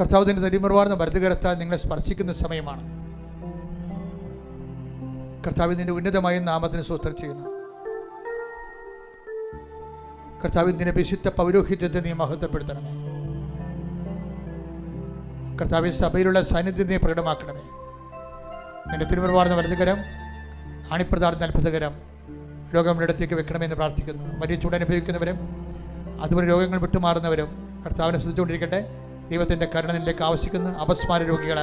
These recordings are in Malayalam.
കർത്താവിന്റെ തരിമറുവാർന്ന ഭരതകരത്താൽ നിങ്ങളെ സ്പർശിക്കുന്ന സമയമാണ്. കർത്താവിന്റെ ഉന്നതമായ നാമത്തിന് സൂത്രം ചെയ്യുന്നു. കർത്താവിന്റെ വിശുദ്ധ പൗരോഹിത്യത്തെ നീ മഹത്വപ്പെടുത്തണമേ. കർത്താവ് സഭയിലുള്ള സാന്നിധ്യം നീ പ്രകടമാക്കണമേ. നിന്റെ തിരുമറുവാർന്ന വലുതുകരം ആണിപ്രധാന അത്ഭുതകരം രോഗങ്ങളുടെ അടുത്തേക്ക് വെക്കണമെന്ന് പ്രാർത്ഥിക്കുന്നു. വലിയ ചൂടനുഭവിക്കുന്നവരും അതുപോലെ രോഗങ്ങൾ വിട്ടുമാറുന്നവരും കർത്താവിനെ ശ്രദ്ധിച്ചുകൊണ്ടിരിക്കട്ടെ. ദൈവത്തിന്റെ കരുണ നിലേക്ക് ആവശ്യിക്കുന്നു അപസ്മാര രോഗികൾ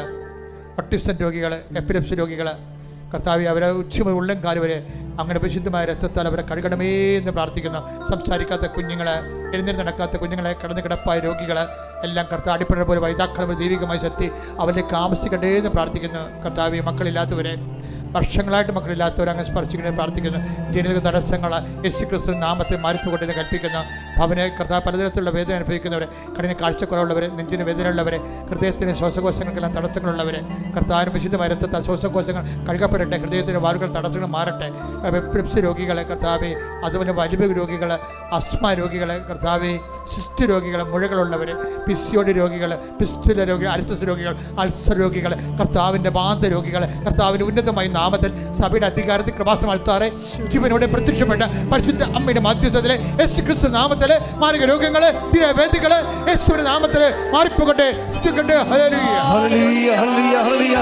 ഒട്ടിസൻ രോഗികൾ എപ്പിലപ്സി രോഗികൾ കർത്താവ് അവരെ ഉച്ചമുതൽ ഉള്ളം കാൽ വരെ അങ്ങനെ വിശുദ്ധമായ രക്തത്താൽ അവരെ കഴുകണമേ എന്ന് പ്രാർത്ഥിക്കുന്നു. സംസാരിക്കാത്ത കുഞ്ഞുങ്ങളെ എഴുന്നേറ്റ് നടക്കാത്ത കുഞ്ഞുങ്ങളെ കിടന്ന് കിടപ്പായ രോഗികൾ എല്ലാം കർത്താവ് അടിപ്പെടുന്ന പോലെ വൈതാക്കളെ ദൈവികമായി ശക്തി അവരിലേക്ക് ആവശ്യിക്കട്ടെ എന്ന് പ്രാർത്ഥിക്കുന്നു. കർത്താവ് മക്കളില്ലാത്തവരെ വർഷങ്ങളായിട്ട് മക്കളില്ലാത്തവരെ അങ്ങ് സ്പർശിക്കണേ പ്രാർത്ഥിക്കുന്നു. ജനിതക തടസ്സങ്ങൾ യേശു ക്രിസ്തു നാമത്തെ മാറിപ്പോകട്ടെ കൽപ്പിക്കുന്നു. ഭവനെ കർത്താവ് പലതരത്തിലുള്ള വേദന അനുഭവിക്കുന്നവരെ കഠിന കാഴ്ചക്കുറവുള്ളവരെ നെഞ്ചിന് വേദനയുള്ളവരെ ഹൃദയത്തിന് ശ്വാസകോശങ്ങൾക്കെല്ലാം തടസ്സങ്ങളുള്ളവരെ കർത്താവിന് വിശുദ്ധമായ രക്തത്താൽ ശ്വാസകോശങ്ങൾ കഴുകപ്പെടട്ടെ ഹൃദയത്തിന് വാളുകൾ തടസ്സങ്ങൾ മാറട്ടെ. എപ്പിലെപ്സി രോഗികളെ കർത്താവെ അതുപോലെ വലിവ് രോഗികൾ അസ്മ രോഗികളെ കർത്താവെ സിസ്റ്റ് രോഗികൾ മുഴകളുള്ളവർ പിസിയോഡ് രോഗികൾ പിസ്തുല രോഗികൾ അരിസസ് രോഗികൾ അൾസർ രോഗികൾ കർത്താവിന്റെ ബാന്ത രോഗികൾ കർത്താവിന്റെ ഉന്നതമായ നാമത്തിൽ സഭയുടെ അധികാരത്തിൽ കൃപാസം അൾത്താറെ ജീവനോടെ പ്രത്യക്ഷപ്പെട്ട പരിശുദ്ധ അമ്മയുടെ മാധ്യസ്ഥത്തിലെ യേശു ക്രിസ്തു നാമത്തിലെ മാരക രോഗങ്ങൾ തിരവേദികൾ യേശുവിന്റെ നാമത്തിൽ മാറിപ്പോകട്ടെ. സ്തുതിക്കട്ടെ. Hallelujah. Hallelujah hallelujah hallelujah.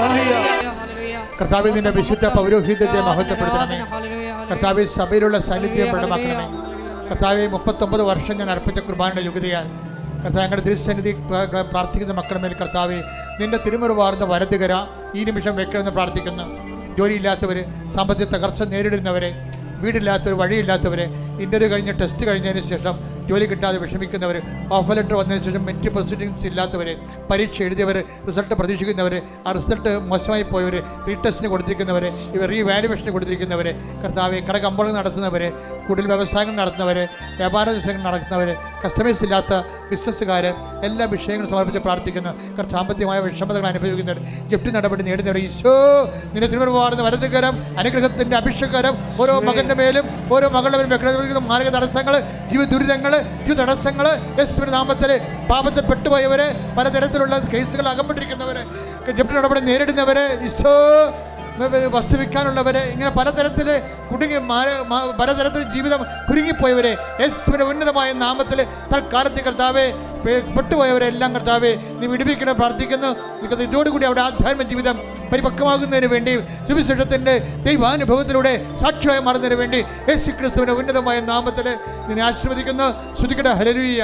Hallelujah കർത്താവെ നിന്റെ വിശുദ്ധ പൗരോഹിത്യത്തെ മഹത്വപ്പെടുത്തണമേ. കർത്താവ് സഭയിലുള്ള സാന്നിധ്യം പ്രകടമാക്കണമേ. കർത്താവ് മുപ്പത്തൊമ്പത് വർഷം ഞാൻ അർപ്പിച്ച കുർബാനയുടെ യോഗ്യതയാൽ കർത്താവ് ഞങ്ങളുടെ ദൃശ്യനിധി പ്രാർത്ഥിക്കുന്ന മക്കളുടെ മേൽ കർത്താവെ നിന്റെ തിരുമുറിവാർന്ന വരതുകര ഈ നിമിഷം വെക്കണമെന്ന് പ്രാർത്ഥിക്കുന്നു. ജോലിയില്ലാത്തവർ സാമ്പത്തിക തകർച്ച നേരിടുന്നവരെ വീടില്ലാത്തവർ വഴിയില്ലാത്തവർ ഇന്റർവ്യൂ കഴിഞ്ഞ് ടെസ്റ്റ് കഴിഞ്ഞതിന് ശേഷം ജോലി കിട്ടാതെ വിഷമിക്കുന്നവർ ഓഫർ ലെറ്റർ വന്നതിന് ശേഷം മെറ്റ് പെർസെന്റേജ് ഇല്ലാത്തവർ പരീക്ഷ എഴുതിയവർ റിസൾട്ട് പ്രതീക്ഷിക്കുന്നവർ ആ റിസൾട്ട് മോശമായി പോയവർ റീടെസ്റ്റിന് കൊടുത്തിരിക്കുന്നവർ ഇവർ റീവാലുവേഷന് കൊടുത്തിരിക്കുന്നവർ കർത്താവ് കടകമ്പോളം നടത്തുന്നവർ കൂടുതൽ വ്യവസായങ്ങൾ നടത്തുന്നവർ വ്യാപാര വിഷയങ്ങൾ നടത്തുന്നവർ കസ്റ്റമേഴ്സ് ഇല്ലാത്ത ബിസിനസ്സുകാർ എല്ലാ വിഷയങ്ങളും സമർപ്പിച്ച് പ്രാർത്ഥിക്കുന്നു. സാമ്പത്തികമായ വിഷമതകൾ അനുഭവിക്കുന്നവർ ജപ്തി നടപടി നേടുന്നവർ ഈശോ നിന്റെ തിരുവനന്തപുരം വലതുകരം അനുഗ്രഹത്തിന്റെ അഭിഷേകരം ഓരോ മകന്റെ മേലും ഓരോ മകളുടെ മേലും മാർഗ തടസ്സങ്ങൾ ജീവിത ദുരിതങ്ങൾ ജീവ തടസ്സങ്ങൾ നാമത്തിൽ പാപത്തിൽ പെട്ടുപോയവർ പലതരത്തിലുള്ള കേസുകൾ അകപ്പെട്ടിരിക്കുന്നവർ ജപ്തി നടപടി നേരിടുന്നവർ ഈശോ വസ്തു വിൽക്കാനുള്ളവരെ ഇങ്ങനെ പലതരത്തിൽ കുടുങ്ങി പലതരത്തിൽ ജീവിതം കുരുങ്ങിപ്പോയവരെ യേശുവിന്റെ ഉന്നതമായ നാമത്തിൽ തൽക്കാലത്തെ കർത്താവെ പെട്ടുപോയവരെ എല്ലാം കർത്താവെ നീ വിടുവിക്കണം പ്രാർത്ഥിക്കുന്നു. ഇതോടുകൂടി അവിടെ ആധ്യാത്മ ജീവിതം പരിപക്വമാകുന്നതിന് വേണ്ടി സുവിശേഷത്തിന്റെ ദൈവാനുഭവത്തിലൂടെ സാക്ഷിയായി മാറുന്നതിന് വേണ്ടി യേശു ക്രിസ്തുവിന്റെ ഉന്നതമായ നാമത്തിൽ നിന്നെ ആശീർവദിക്കുന്നു. ശ്രുതിക്കട ഹല്ലേലൂയ.